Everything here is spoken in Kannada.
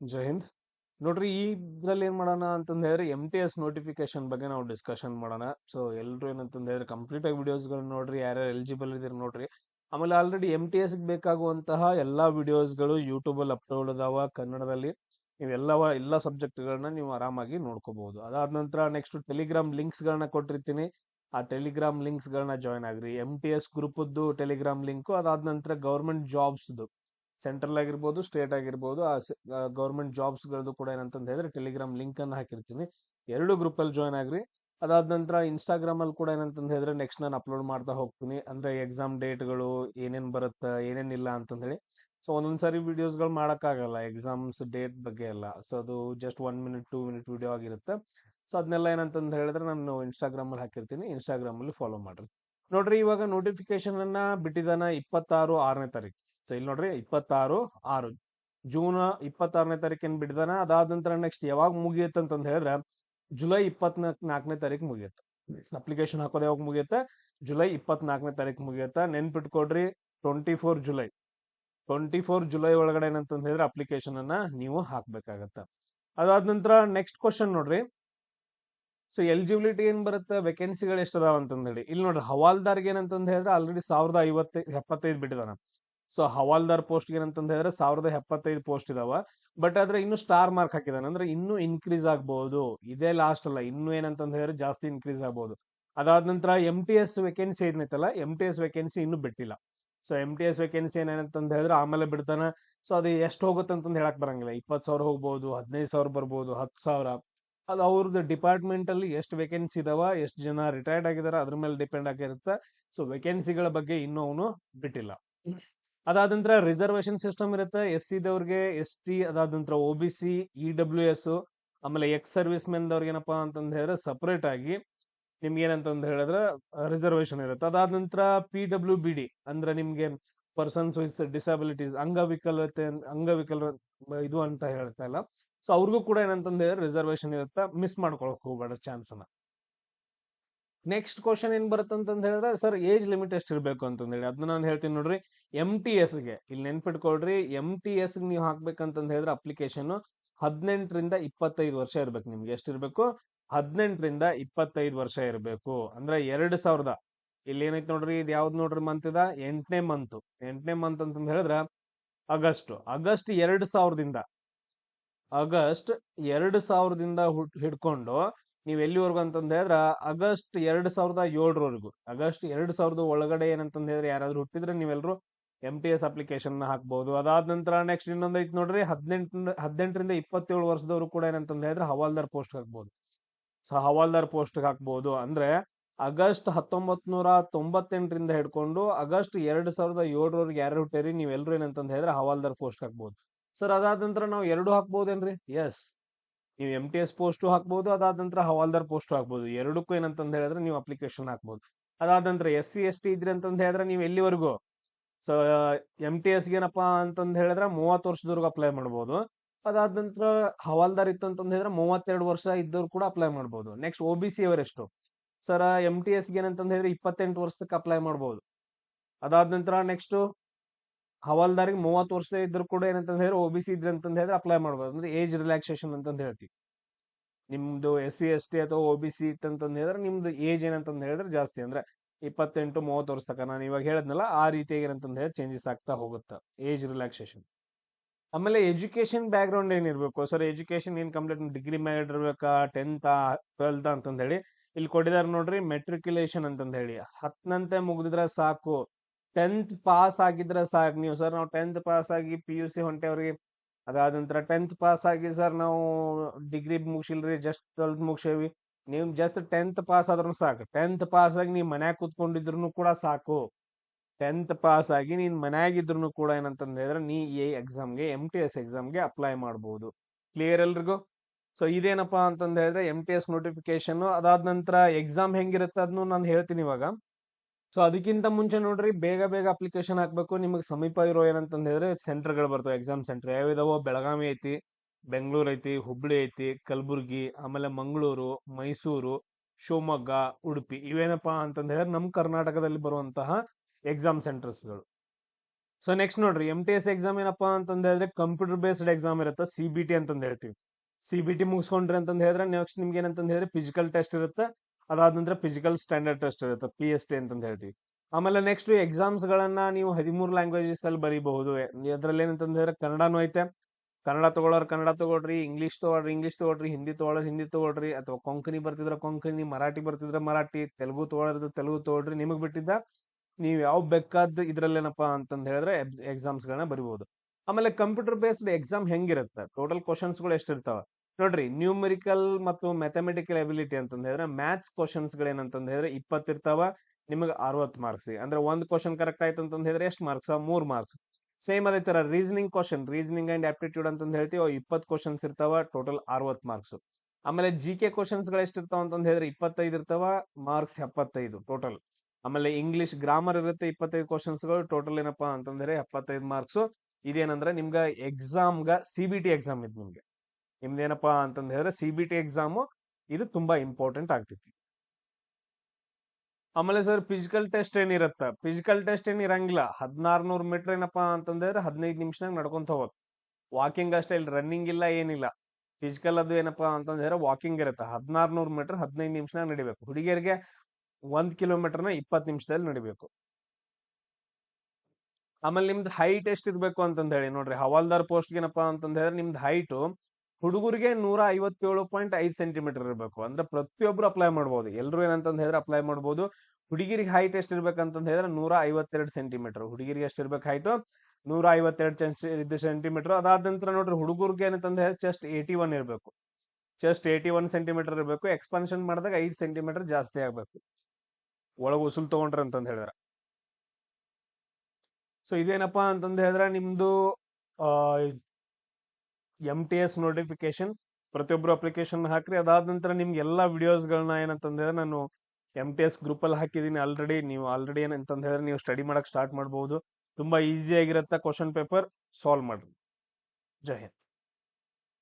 ಜೈ ಹಿಂದ್. ನೋಡ್ರಿ ಈ ಇದ್ರಲ್ಲಿ ಏನ್ ಮಾಡೋಣ ಅಂತಂದ್ರೆ ಹೇಳಿದ್ರೆ ಎಂ ಟಿ ಎಸ್ ನೋಟಿಫಿಕೇಶನ್ ಬಗ್ಗೆ ನಾವು ಡಿಸ್ಕಷನ್ ಮಾಡೋಣ. ಸೊ ಎಲ್ರು ಏನಂತ ಹೇಳಿದ್ರೆ ಕಂಪ್ಲೀಟ್ ಆಗಿ ವಿಡಿಯೋಸ್ ಗಳನ್ನ ನೋಡ್ರಿ, ಯಾರ್ಯಾರು ಎಲಿಜಿಬಲ್ ಇದೀರಿ ನೋಡ್ರಿ. ಆಮೇಲೆ ಆಲ್ರೆಡಿ ಎಂ ಟಿ ಎಸ್ ಬೇಕಾಗುವಂತಹ ಎಲ್ಲಾ ವಿಡಿಯೋಸ್ಗಳು ಯೂಟ್ಯೂಬ್ ಅಲ್ಲಿ ಅಪ್ಲೋಡ್ ಅದಾವ, ಕನ್ನಡದಲ್ಲಿ. ನೀವೆಲ್ಲವ ಎಲ್ಲಾ ಸಬ್ಜೆಕ್ಟ್ ಗಳನ್ನ ನೀವು ಆರಾಮಾಗಿ ನೋಡ್ಕೋಬಹುದು ಅದಾದ ನಂತರ ನೆಕ್ಸ್ಟ್ ಟೆಲಿಗ್ರಾಮ್ ಲಿಂಕ್ಸ್ ಗಳನ್ನ ಕೊಟ್ಟಿರ್ತೀನಿ. ಆ ಟೆಲಿಗ್ರಾಮ್ ಲಿಂಕ್ಸ್ ಗಳನ್ನ ಜಾಯ್ನ್ ಆಗ್ರಿ M T S group telegram link ಅದಾದ ನಂತರ ಗೌರ್ಮೆಂಟ್ ಜಾಬ್ಸ್ ಸೆಂಟ್ರಲ್ ಆಗಿರ್ಬೋದು, ಸ್ಟೇಟ್ ಆಗಿರ್ಬೋದು, ಆ ಗೌರ್ಮೆಂಟ್ ಜಾಬ್ಸ್ಗಳದ್ದು ಕೂಡ ಏನಂತಂದ್ ಹೇಳಿದ್ರೆ ಟೆಲಿಗ್ರಾಮ್ ಲಿಂಕ್ ಅನ್ನ ಹಾಕಿರ್ತೀನಿ. ಎರಡು ಗ್ರೂಪ್ ಅಲ್ಲಿ ಜಾಯ್ನ್ ಆಗ್ರಿ. ಅದಾದ ನಂತರ ಇನ್ಸ್ಟಾಗ್ರಾಮ್ ಅಲ್ಲಿ ಕೂಡ ಏನಂತಂದ್ ಹೇಳಿದ್ರೆ ನೆಕ್ಸ್ಟ್ ನಾನು ಅಪ್ಲೋಡ್ ಮಾಡ್ತಾ ಹೋಗ್ತೀನಿ. ಅಂದ್ರೆ ಎಕ್ಸಾಮ್ ಡೇಟ್ಗಳು ಏನೇನ್ ಬರುತ್ತೆ, ಏನೇನ್ ಇಲ್ಲ ಅಂತಂದ್ ಹೇಳಿ. ಸೊ ಒಂದೊಂದ್ಸರಿ ವಿಡಿಯೋಸ್ಗಳು ಮಾಡಕ್ಕಾಗಲ್ಲ, ಎಕ್ಸಾಮ್ಸ್ ಡೇಟ್ ಬಗ್ಗೆ ಎಲ್ಲ. ಸೊ, ಅದು just one minute, two minute video ಆಗಿರುತ್ತೆ. ಸೊ, ಅದನ್ನೆಲ್ಲ ಏನಂತಂದ್ ಹೇಳಿದ್ರೆ ನಾನು ಇನ್ಸ್ಟಾಗ್ರಾಮ್ ಅಲ್ಲಿ ಹಾಕಿರ್ತೀನಿ. ಇನ್ಸ್ಟಾಗ್ರಾಮ್ ಅಲ್ಲಿ ಫಾಲೋ ಮಾಡ್ರಿ. ನೋಡ್ರಿ, ಇವಾಗ ನೋಟಿಫಿಕೇಶನ್ ಅನ್ನ ಬಿಟ್ಟಿದಾನ ಇಪ್ಪತ್ತಾರು, ಆರನೇ ತಾರೀಕು. ಸೊ ಇಲ್ಲಿ ನೋಡ್ರಿ ಇಪ್ಪತ್ತಾರು, ಆರು. ಜೂನ್ ಇಪ್ಪತ್ತಾರನೇ ತಾರೀಕಿನ ಬಿಡ್ದಾನ? ಅದಾದ ನಂತರ ನೆಕ್ಸ್ಟ್ ಯಾವಾಗ ಮುಗಿಯುತ್ತೆ ಅಂತ ಹೇಳಿದ್ರೆ ಜುಲೈ ಇಪ್ಪತ್ನಾಲ್ಕ ನಾಲ್ಕನೇ ತಾರೀಕು ಮುಗಿಯುತ್ತೆ. ಅಪ್ಲಿಕೇಶನ್ ಹಾಕೋದು ಯಾವಾಗ ಮುಗಿಯುತ್ತೆ? ಜುಲೈ ಇಪ್ಪತ್ನಾಲ್ಕನೇ ತಾರೀಕು ಮುಗಿಯುತ್ತೆ. ನೆನ್ಪಿಟ್ಕೊಡ್ರಿ twenty four July twenty four July ಒಳಗಡೆ ಏನಂತ ಹೇಳಿದ್ರೆ ಅಪ್ಲಿಕೇಶನ್ ಅನ್ನ ನೀವು ಹಾಕ್ಬೇಕಾಗತ್ತ. ಅದಾದ ನಂತರ ನೆಕ್ಸ್ಟ್ ಕ್ವಶನ್ ನೋಡ್ರಿ. ಸೊ ಎಲಿಜಿಬಿಲಿಟಿ ಏನ್ ಬರುತ್ತೆ? ವೇಕೆನ್ಸಿಗಳು ಎಷ್ಟು ಅದಾವ ಅಂತಂದ್ ಹೇಳಿ. ಇಲ್ಲಿ ನೋಡ್ರಿ ಹವಾಲ್ದಾರ್ಗೆ ಏನಂತಂದ್ ಹೇಳಿದ್ರೆ ಆಲ್ರೆಡಿ ಸಾವಿರದ ಐವತ್ತೈದು, ಎಪ್ಪತ್ತೈದು ಬಿಟ್ಟಿದಾನ. ಸೊ ಹವಾಲ್ದಾರ್ ಪೋಸ್ಟ್ ಏನಂತಂದ ಹೇಳಿದ್ರೆ ಸಾವಿರದ ಎಪ್ಪತ್ತೈದು ಪೋಸ್ಟ್ ಇದಾವ. ಬಟ್ ಆದ್ರೆ ಇನ್ನು ಸ್ಟಾರ್ ಮಾರ್ಕ್ ಹಾಕಿದಾನೆ. ಅಂದ್ರೆ ಇನ್ನು ಇನ್ಕ್ರೀಸ್ ಆಗ್ಬಹುದು ಇದೇ ಲಾಸ್ಟ್ ಅಲ್ಲ. ಇನ್ನು ಏನಂತಂದ ಹೇಳಿದ್ರೆ ಜಾಸ್ತಿ ಇನ್ಕ್ರೀಸ್ ಆಗ್ಬಹುದು ಅದಾದ ನಂತರ ಎಂ ಟಿ ಎಸ್ ವೇಕೆನ್ಸಿ ಏನೈತಲ್ಲ ಎಂ ಟಿ ಎಸ್ ವೇಕೆನ್ಸಿ ಇನ್ನು ಬಿಟ್ಟಿಲ್ಲ. So M T S vacancy ಏನೇನಂತಂದ ಹೇಳಿದ್ರೆ ಆಮೇಲೆ ಬಿಡ್ತಾನ. ಸೊ ಅದು ಎಷ್ಟು ಹೋಗುತ್ತೆ ಅಂತಂದು ಹೇಳಕ್ ಬರಂಗಿಲ್ಲ. ಇಪ್ಪತ್ ಸಾವಿರ ಹೋಗ್ಬೋದು, ಹದಿನೈದು ಸಾವಿರ ಬರ್ಬೋದು, ಹತ್ತು ಸಾವಿರ. ಅದು ಅವ್ರದ್ದು ಡಿಪಾರ್ಟ್ಮೆಂಟ್ ಅಲ್ಲಿ ಎಷ್ಟು ವೇಕೆನ್ಸಿ ಇದಾವ, ಎಷ್ಟು ಜನ ರಿಟೈರ್ಡ್ ಆಗಿದಾರ, ಅದ್ರ ಮೇಲೆ ಡಿಪೆಂಡ್ ಆಗಿರುತ್ತೆ. ಸೊ ವೇಕೆನ್ಸಿಗಳ ಬಗ್ಗೆ ಇನ್ನೂ ಅವನು ಬಿಟ್ಟಿಲ್ಲ. ಅದಾದ ನಂತರ ರಿಸರ್ವೇಶನ್ ಸಿಸ್ಟಮ್ ಇರುತ್ತೆ. ಎಸ್ ಸಿ ದವ್ರಿಗೆ ಎಸ್ ಟಿ ಅದಾದ ನಂತರ O B C E W S ಆಮೇಲೆ ಎಕ್ಸ್ ಸರ್ವಿಸ್ ಮೆನ್ ದವ್ರಿಗೆ ಏನಪ್ಪಾ ಅಂತಂದ್ ಹೇಳಿದ್ರೆ ಸಪ್ರೇಟ್ ಆಗಿ ನಿಮ್ಗೆ ಹೇಳಿದ್ರೆ ರಿಸರ್ವೇಶನ್ ಇರುತ್ತೆ. ಅದಾದ ನಂತರ ಪಿ ಡಬ್ಲ್ಯೂ ಬಿ ಡಿ ಅಂದ್ರೆ ನಿಮ್ಗೆ ಪರ್ಸನ್ಸ್ ವಿತ್ ಡಿಸಬಿಲಿಟೀಸ್ ಅಂಗವಿಕಲತೆ, ಅಂಗವಿಕಲ, ಇದು ಅಂತ ಹೇಳ್ತಾ ಇಲ್ಲ. ಸೊ ಅವ್ರಿಗೂ ಕೂಡ ಏನಂತಂದ್ರೆ ರಿಸರ್ವೇಶನ್ ಇರುತ್ತೆ. ಮಿಸ್ ಮಾಡ್ಕೊಳಕ್ ಹೋಗ್ಬೇಡ ಚಾನ್ಸ್ನ. ನೆಕ್ಸ್ಟ್ ಕ್ವಶನ್ ಏನ್ ಬರುತ್ತೆ ಹೇಳಿದ್ರೆ ಸರ್ ಏಜ್ ಲಿಮಿಟ್ ಎಷ್ಟು ಇರಬೇಕು ಅಂತ ಹೇಳಿ. ಅದನ್ನ ನಾನು ಹೇಳ್ತೀನಿ ನೋಡ್ರಿ ಎಂ ಟಿ ಎಸ್ಗೆ, ಇಲ್ಲಿ ನೆನ್ಪಿಟ್ಕೊಳ್ರಿ ಎಂ ಟಿ ಎಸ್ ನೀವು ಹಾಕ್ಬೇಕಂತಂದ್ ಹೇಳಿದ್ರೆ ಅಪ್ಲಿಕೇಶನ್ ಹದಿನೆಂಟರಿಂದ ಇಪ್ಪತ್ತೈದು ವರ್ಷ ಇರ್ಬೇಕು ನಿಮ್ಗೆ. ಎಷ್ಟಿರ್ಬೇಕು? ಹದಿನೆಂಟರಿಂದ ಇಪ್ಪತ್ತೈದು ವರ್ಷ ಇರಬೇಕು. ಅಂದ್ರೆ ಎರಡ್ ಸಾವಿರದ. ಇಲ್ಲಿ ಏನೈತೆ ನೋಡ್ರಿ, ಇದು ಯಾವ್ದು ನೋಡ್ರಿ ಮಂತ್ ಇದ? ಎಂಟನೇ ಮಂತ್ ಎಂಟನೇ ಮಂತ್ ಅಂತಂದ್ ಹೇಳಿದ್ರ, ಆಗಸ್ಟ್. ಆಗಸ್ಟ್ ಎರಡ್ ಸಾವಿರದಿಂದ. ಆಗಸ್ಟ್ ಎರಡ್ ಸಾವಿರದಿಂದ ಹಿಡ್ಕೊಂಡು ನೀವ್ ಎಲ್ಲಿವರೆಗೂ ಅಂತಂದ್ ಹೇಳಿದ್ರ ಆಗಸ್ಟ್ ಎರಡ್ ಸಾವಿರದ ಏಳರವರೆಗೂ. ಆಗಸ್ಟ್ ಎರಡ್ ಸಾವಿರದ ಒಳಗಡೆ ಏನಂತ ಹೇಳಿದ್ರೆ ಯಾರಾದ್ರೂ ಹುಟ್ಟಿದ್ರೆ ನೀವೆಲ್ರು ಎಂ ಟಿ ಎಸ್ ಅಪ್ಲಿಕೇಶನ್ ಹಾಕ್ಬಹುದು ಅದಾದ ನಂತರ ನೆಕ್ಸ್ಟ್ ಇನ್ನೊಂದ್ ಐತಿ ನೋಡ್ರಿ ಹದಿನೆಂಟ ಹದಿನೆಂಟರಿಂದ ಇಪ್ಪತ್ತೇಳು ವರ್ಷದವರು ಕೂಡ ಏನಂತ ಹೇಳಿದ್ರೆ ಹವಾಲ್ದಾರ್ ಪೋಸ್ಟ್ ಹಾಕ್ಬಹುದು ಸೊ ಹವಾಲ್ದಾರ್ ಪೋಸ್ಟ್ ಹಾಕ್ಬಹುದು ಅಂದ್ರೆ ಆಗಸ್ಟ್ ಹತ್ತೊಂಬತ್ ನೂರ ತೊಂಬತ್ತೆಂಟರಿಂದ ಹಿಡ್ಕೊಂಡು ಆಗಸ್ಟ್ ಎರಡ್ ಸಾವಿರದ ಏಳರವರೆಗೆ ಯಾರು ಹುಟ್ಟಿರಿ, ನೀವೆಲ್ರು ಏನಂತಂದ್ ಹೇಳಿದ್ರೆ ಹವಾಲ್ದಾರ್ ಪೋಸ್ಟ್ ಹಾಕ್ಬಹುದು ಸರ್, ಅದಾದ ನಂತರ ನಾವು ಎರಡು ಹಾಕ್ಬಹುದೇನ್ರಿ ಎಸ್ ನೀವು ಎಂ ಟಿ ಎಸ್ ಪೋಸ್ಟ್ ಹಾಕ್ಬಹುದು ಅದಾದ ನಂತರ ಹವಾಲ್ದಾರ್ ಪೋಸ್ಟ್ ಹಾಕ್ಬಹುದು ಎರಡಕ್ಕೂ ಏನಂತಂದು ಹೇಳಿದ್ರೆ ನೀವು ಅಪ್ಲಿಕೇಶನ್ ಹಾಕ್ಬೋದು. ಅದಾದ ನಂತರ ಎಸ್ ಸಿ ಎಸ್ ಟಿ ಇದ್ರಿ ಅಂತಂದು ಹೇಳಿದ್ರೆ ನೀವು ಎಲ್ಲಿವರೆಗೂ? ಸೊ ಎಂ ಟಿ ಎಸ್ ಏನಪ್ಪ ಅಂತಂದು ಹೇಳಿದ್ರೆ ಮೂವತ್ತು ವರ್ಷದವರೆಗೂ ಅಪ್ಲೈ ಮಾಡ್ಬೋದು. ಅದಾದ ನಂತರ ಹವಾಲ್ದಾರ್ ಇತ್ತು ಅಂತಂದು ಹೇಳಿದ್ರೆ ಮೂವತ್ತೆರಡು ವರ್ಷ ಇದ್ದವ್ರು ಕೂಡ ಅಪ್ಲೈ ಮಾಡ್ಬೋದು. ನೆಕ್ಸ್ಟ್ ಒ ಬಿ ಸಿ ಅವರೆಷ್ಟು? ಸರ್ ಎಂ ಟಿ ಎಸ್ ಏನಂತಂದು ಹೇಳಿದ್ರೆ ಇಪ್ಪತ್ತೆಂಟು ವರ್ಷಕ್ಕೆ ಅಪ್ಲೈ ಮಾಡ್ಬೋದು. ಅದಾದ ನಂತರ ನೆಕ್ಸ್ಟ್ ಹವಾಲ್ದಾರಿಗೆ ಮೂವತ್ತು ವರ್ಷದ ಇದ್ರು ಕೂಡ ಏನಂತಂದ್ ಹೇಳಿದ್ರೆ ಒ ಬಿ ಸಿ ಇದ್ರೆ ಅಂತಂದ್ ಹೇಳಿದ್ರೆ ಅಪ್ಲೈ ಮಾಡ್ಬೋದು. ಅಂದ್ರೆ ಏಜ್ ರಿಲ್ಯಾಕ್ಸೇಷನ್ ಅಂತ ಹೇಳ್ತೀವಿ. ನಿಮ್ದು ಎಸ್ ಸಿ ಎಸ್ ಟಿ ಅಥವಾ ಒ ಬಿ ಸಿ ಇತ್ತಂತಂದ್ ಹೇಳಿದ್ರೆ ನಿಮ್ದು ಏಜ್ ಏನಂತಂದ್ ಹೇಳಿದ್ರೆ ಜಾಸ್ತಿ. ಅಂದ್ರೆ ಇಪ್ಪತ್ತೆಂಟು, ಮೂವತ್ತು ವರ್ಷ ತನಕ ನಾನು ಇವಾಗ ಹೇಳದ್ನಲ್ಲ, ಆ ರೀತಿಯಾಗಿ ಏನಂತಂದ್ ಹೇಳಿ ಚೇಂಜಸ್ ಆಗ್ತಾ ಹೋಗುತ್ತೆ. ಏಜ್ ರಿಲ್ಯಾಕ್ಸೇಷನ್ ಆಮೇಲೆ ಎಜುಕೇಶನ್ ಬ್ಯಾಕ್ ಗ್ರೌಂಡ್ ಏನಿರ್ಬೇಕು? ಸರ್ ಎಜುಕೇಶನ್ ಏನ್ ಕಂಪ್ಲೀಟ್ ಡಿಗ್ರಿ ಮಾಡಿರ್ಬೇಕಾ ಟೆಂತ್ ಟ್ವೆಲ್ತ್ ಅಂತಂದ್ ಹೇಳಿ. ಇಲ್ಲಿ ಕೊಟ್ಟಿದ್ದಾರೆ ನೋಡ್ರಿ ಮೆಟ್ರಿಕ್ಯುಲೇಷನ್ ಅಂತಂದ್ ಹೇಳಿ. ಹತ್ತನಂತೆ ಮುಗಿದಿದ್ರೆ ಸಾಕು. ಟೆಂತ್ ಪಾಸ್ ಆಗಿದ್ರೆ ಸಾಕು. ನೀವು ಸರ್ ನಾವು ಟೆಂತ್ ಪಾಸ್ ಆಗಿ ಪಿ ಯು ಸಿ ಹೊಂಟೇವ್ರಿ ಅದಾದ ನಂತರ ಟೆಂತ್ ಪಾಸ್ ಆಗಿ ಸರ್ ನಾವು ಡಿಗ್ರಿ ಮುಗಿಸಿಲ್ರಿ ಜಸ್ಟ್ ಟ್ವೆಲ್ತ್ ಮುಗಿಸೇವಿ. ನೀವು ಜಸ್ಟ್ ಟೆಂತ್ ಪಾಸ್ ಆದ್ರೂ ಸಾಕು. ಟೆಂತ್ ಪಾಸ್ ಆಗಿ ನೀವು ಮನ್ಯಾಗ ಕೂತ್ಕೊಂಡಿದ್ರು ಕೂಡ ಸಾಕು. ಟೆಂತ್ ಪಾಸ್ ಆಗಿ ನೀನ್ ಮನ್ಯಾಗಿದ್ರು ಕೂಡ ಏನಂತಂದ್ರೆ ನೀ ಈ ಎಕ್ಸಾಮ್ಗೆ ಎಂ ಟಿ ಎಸ್ ಎಕ್ಸಾಮ್ಗೆ ಅಪ್ಲೈ ಮಾಡಬಹುದು ಕ್ಲಿಯರ್ ಎಲ್ರಿಗೂ? ಸೊ ಇದೇನಪ್ಪ ಅಂತಂದು ಹೇಳಿದ್ರೆ ಎಂ ಟಿ ಎಸ್ ನೋಟಿಫಿಕೇಶನ್ ಅದಾದ ನಂತರ ಎಕ್ಸಾಮ್ ಹೆಂಗಿರುತ್ತೆ ಅದನ್ನು ನಾನು ಹೇಳ್ತೀನಿ ಇವಾಗ. ಸೊ ಅದಕ್ಕಿಂತ ಮುಂಚೆ ನೋಡ್ರಿ, ಬೇಗ ಬೇಗ ಅಪ್ಲಿಕೇಶನ್ ಹಾಕ್ಬೇಕು. ನಿಮಗೆ ಸಮೀಪ ಇರೋ ಏನಂತಂದ್ರೆ ಹೇಳಿದ್ರೆ ಸೆಂಟರ್ಗಳು ಬರ್ತವೆ ಎಕ್ಸಾಮ್ ಸೆಂಟರ್ ಯಾವ್ಯಾವ ಬೆಳಗಾವಿ ಐತಿ, ಬೆಂಗಳೂರು ಐತಿ, ಹುಬ್ಳಿ ಐತಿ, ಕಲಬುರ್ಗಿ, ಆಮೇಲೆ ಮಂಗಳೂರು, ಮೈಸೂರು, ಶಿವಮೊಗ್ಗ, ಉಡುಪಿ. ಇವೇನಪ್ಪಾ ಅಂತಂದ ಹೇಳಿದ್ರೆ ನಮ್ಮ ಕರ್ನಾಟಕದಲ್ಲಿ ಬರುವಂತಹ ಎಕ್ಸಾಮ್ ಸೆಂಟರ್ಸ್ಗಳು ಸೊ ನೆಕ್ಸ್ಟ್ ನೋಡ್ರಿ ಎಂ ಟಿ ಎಸ್ ಎಕ್ಸಾಮ್ ಏನಪ್ಪಾ ಅಂತಂದ ಹೇಳಿದ್ರೆ ಕಂಪ್ಯೂಟರ್ ಬೇಸ್ಡ್ ಎಕ್ಸಾಮ್ ಇರುತ್ತೆ ಸಿ ಬಿ ಟಿ ಅಂತಂದ ಹೇಳ್ತೀವಿ. ಸಿ ಬಿ ಟಿ ಮುಗಿಸ್ಕೊಂಡ್ರಿ ಅಂತಂದ ಹೇಳಿದ್ರೆ ನೆಕ್ಸ್ಟ್ ನಿಮ್ಗೆ ಏನಂತ ಹೇಳಿದ್ರೆ ಫಿಸಿಕಲ್ ಟೆಸ್ಟ್ ಇರುತ್ತೆ ಅದಾದ ನಂತರ ಫಿಸಿಕಲ್ ಸ್ಟ್ಯಾಂಡರ್ಡ್ ಟೆಸ್ಟ್ ಇರುತ್ತೆ ಪಿ ಎಸ್ ಟಿ ಅಂತಂದು ಹೇಳ್ತೀವಿ. ಆಮೇಲೆ ನೆಕ್ಸ್ಟ್ ಎಕ್ಸಾಮ್ಸ್ ಗಳನ್ನ ನೀವು ಹದಿಮೂರು ಲ್ಯಾಂಗ್ವೇಜಸ್ ಅಲ್ಲಿ ಬರೀಬಹುದು. ಅದ್ರಲ್ಲಿ ಏನಂತಂದ್ರೆ ಕನ್ನಡನೂ ಐತೆ. ಕನ್ನಡ ತಗೊಳ್ಳೋರು ಕನ್ನಡ ತಗೊಳ್ರಿ ಇಂಗ್ಲಿಷ್ ತಗೊಳ್ರಿ ಇಂಗ್ಲಿಷ್ ತಗೊಳ್ರಿ ಹಿಂದಿ ತಗೊಳ್ಳೋರು ಹಿಂದಿ ತಗೊಳ್ರಿ, ಅಥವಾ ಕೊಂಕಣಿ ಬರ್ತಿದ್ರೆ ಕೊಂಕಣಿ, ಮರಾಠಿ ಬರ್ತಿದ್ರೆ ಮರಾಠಿ, ತೆಲುಗು ತಗೊಳ್ಳೋದು ತೆಲುಗು ತಗೊಳ್ರಿ, ನಿಮಗೆ ಬಿಟ್ಟಿದ್ದ ನೀವು ಯಾವ ಬೇಕಾದ ಇದ್ರಲ್ಲೇನಪ್ಪಾ ಅಂತಂದ್ ಹೇಳಿದ್ರೆ ಎಕ್ಸಾಮ್ಸ್ ಗಳನ್ನ ಬರಿಬಹುದು. ಆಮೇಲೆ ಕಂಪ್ಯೂಟರ್ ಬೇಸ್ಡ್ ಎಕ್ಸಾಮ್ ಹೆಂಗಿರುತ್ತೆ? ಟೋಟಲ್ ಕ್ವಶನ್ಸ್ಗಳು ಎಷ್ಟಿರ್ತಾವ ನೋಡ್ರಿ ನ್ಯೂಮರಿಕಲ್ ಮತ್ತು ಮ್ಯಾಥಮೆಟಿಕಲ್ ಎಬಿಲಿಟಿ ಅಂತಂದ ಹೇಳಿದ್ರೆ ಮ್ಯಾಥ್ಸ್ ಕ್ವಶನ್ಸ್ ಗಳೇನಂತಂದ್ ಹೇಳಿದ್ರೆ ಇಪ್ಪತ್ತಿರ್ತಾವ ನಿಮಗೆ ಅರವತ್ ಮಾರ್ಕ್ಸ್ ಅಂದ್ರೆ ಒಂದ್ ಕ್ವಶನ್ ಕರೆಕ್ಟ್ ಆಯ್ತು ಅಂತಂದ ಹೇಳಿದ್ರೆ ಎಷ್ಟು ಮಾರ್ಕ್ಸ್ ಮೂರ್ ಮಾರ್ಕ್ಸ್ ಸೇಮ್ ಅದೇ ತರ reasoning question reasoning and aptitude ಅಂತ ಹೇಳ್ತೀವಿ ಇಪ್ಪತ್ ಕ್ವಶನ್ಸ್ ಇರ್ತಾವ ಟೋಟಲ್ ಅರವತ್ ಮಾರ್ಕ್ಸ್ ಆಮೇಲೆ ಜಿ ಕೆ ಕ್ವಶನ್ಸ್ಗಳು ಎಷ್ಟಿರ್ತಾವ ಅಂತಂದ ಹೇಳಿದ್ರೆ ಇಪ್ಪತ್ತೈದು ಇರ್ತಾವ ಮಾರ್ಕ್ಸ್ ಎಪ್ಪತ್ತೈದು ಟೋಟಲ್ ಆಮೇಲೆ ಇಂಗ್ಲಿಷ್ ಗ್ರಾಮರ್ ಇರುತ್ತೆ ಇಪ್ಪತ್ತೈದು ಕ್ವಶನ್ಸ್ಗಳು ಟೋಟಲ್ ಏನಪ್ಪಾ ಅಂತಂದ್ರೆ ಎಪ್ಪತ್ತೈದು ಮಾರ್ಕ್ಸ್ ಇದೇನಂದ್ರೆ ನಿಮ್ಗೆ ಎಕ್ಸಾಮ್ಗ ಸಿ ಬಿ ಟಿ ಎಕ್ಸಾಮ್ ಇದು ನಿಮ್ಗೆ. ನಿಮ್ದೇನಪ್ಪಾ ಅಂತಂದ ಹೇಳಿದ್ರೆ ಸಿ ಬಿ ಟಿ ಎಕ್ಸಾಮ್ ಇದು ತುಂಬಾ ಇಂಪಾರ್ಟೆಂಟ್ ಆಗ್ತೈತಿ ಆಮೇಲೆ ಸರ್ ಫಿಸಿಕಲ್ ಟೆಸ್ಟ್ ಏನಿರತ್ತ? ಫಿಸಿಕಲ್ ಟೆಸ್ಟ್ ಏನ್ ಇರಂಗಿಲ್ಲ ಹದಿನಾರ್ನೂರ್ ಮೀಟರ್ ಏನಪ್ಪಾ ಅಂತಂದ್ರೆ ಹದಿನೈದು ನಿಮಿಷನಾಗ ನಡ್ಕೊಂತ ಹೋಗೋದು. ವಾಕಿಂಗ್ ಅಷ್ಟೇ ಇಲ್ಲಿ ರನ್ನಿಂಗ್ ಇಲ್ಲ, ಏನಿಲ್ಲ. ಫಿಸಿಕಲ್ ಅದು ಏನಪ್ಪಾ ಅಂತಂದ್ರೆ ವಾಕಿಂಗ್ ಇರುತ್ತೆ. ಹದಿನಾರ್ನೂರ್ ಮೀಟರ್ ಹದಿನೈದು ನಿಮಿಷನಾಗ ನಡಿಬೇಕು. ಹುಡುಗಿಯರಿಗೆ ಒಂದ್ ಕಿಲೋಮೀಟರ್ನ ಇಪ್ಪತ್ತು ನಿಮಿಷದಲ್ಲಿ ನಡಿಬೇಕು. ಆಮೇಲೆ ನಿಮ್ದು ಹೈಟ್ ಎಷ್ಟ್ ಇರಬೇಕು ಅಂತಂದ್ ಹೇಳಿ ನೋಡ್ರಿ. ಹವಾಲ್ದಾರ್ ಪೋಸ್ಟ್ ಏನಪ್ಪಾ ಅಂತಂದ್ ಹೇಳಿದ್ರೆ ನಿಮ್ದು ಹೈಟ್ ಹುಡುಗರಿಗೆ ನೂರ ಐವತ್ತೇಳು ಪಾಯಿಂಟ್ ಐದ್ ಸೆಂಟಿಮೀಟರ್ ಇರಬೇಕು. ಅಂದ್ರೆ ಪ್ರತಿಯೊಬ್ರು ಅಪ್ಲೈ ಮಾಡಬಹುದು ಎಲ್ರು ಏನಂತಂದ್ ಹೇಳಿದ್ರೆ ಅಪ್ಲೈ ಮಾಡಬಹುದು ಹುಡುಗಿರಿಗೆ ಹೈಟ್ ಎಷ್ಟು ಇರ್ಬೇಕಂತಂದ್ ಹೇಳಿದ್ರೆ ನೂರ ಐವತ್ತೆರಡು ಸೆಂಟಿಮೀಟರ್ ಹುಡುಗಿರಿಗೆ ಎಷ್ಟು ಇರ್ಬೇಕು ಹೈಟ್ ನೂರ ಐವತ್ತೆರಡು ಸೆಂಟಿಮೀಟರ್ ಅದಾದ ನಂತರ ನೋಡ್ರಿ, ಹುಡುಗರಿಗೆ ಏನಂತಂದ್ ಹೇಳಿದ್ರೆ ಚೆಸ್ಟ್ ಏಟಿ ಒನ್ ಇರಬೇಕು. ಚೆಸ್ಟ್ ಏಟಿ ಒನ್ ಸೆಂಟಿಮೀಟರ್ ಇರಬೇಕು. ಎಕ್ಸ್ಪಾನ್ಷನ್ ಮಾಡಿದಾಗ ಐದು ಸೆಂಟಿಮೀಟರ್ ಜಾಸ್ತಿ ಆಗ್ಬೇಕು. ಒಳಗೆ ಉಸುಲ್ ತಗೊಂಡ್ರೆ ಅಂತಂದ್ ಹೇಳಿದ್ರೆ. ಸೊ ಇದೇನಪ್ಪಾ ಅಂತಂದ್ ಹೇಳಿದ್ರೆ ನಿಮ್ದು ಎಂ ಟಿ ಎಸ್ ನೋಟಿಫಿಕೇಶನ್ ಪ್ರತಿಯೊಬ್ರು ಅಪ್ಲಿಕೇಶನ್ ಹಾಕ್ರಿ. ಅದಾದ ನಂತರ ನಿಮ್ಗೆ ಎಲ್ಲಾ ವಿಡಿಯೋಸ್ ಗಳನ್ನ ಏನಂತಂದ್ರೆ ನಾನು ಎಂ ಟಿ ಎಸ್ ಗ್ರೂಪ್ ಅಲ್ಲಿ ಹಾಕಿದೀನಿ ಆಲ್ರೆಡಿ ನೀವು ಆಲ್ರೆಡಿ ಏನಂತ ಹೇಳಿದ್ರೆ ನೀವು ಸ್ಟಡಿ ಮಾಡಕ್ ಸ್ಟಾರ್ಟ್ ಮಾಡಬಹುದು ತುಂಬಾ ಈಸಿ ಆಗಿರತ್ತ ಕ್ವಶನ್ ಪೇಪರ್ ಸಾಲ್ವ್ ಮಾಡ್ರಿ. ಜೈ ಹಿಂದ್.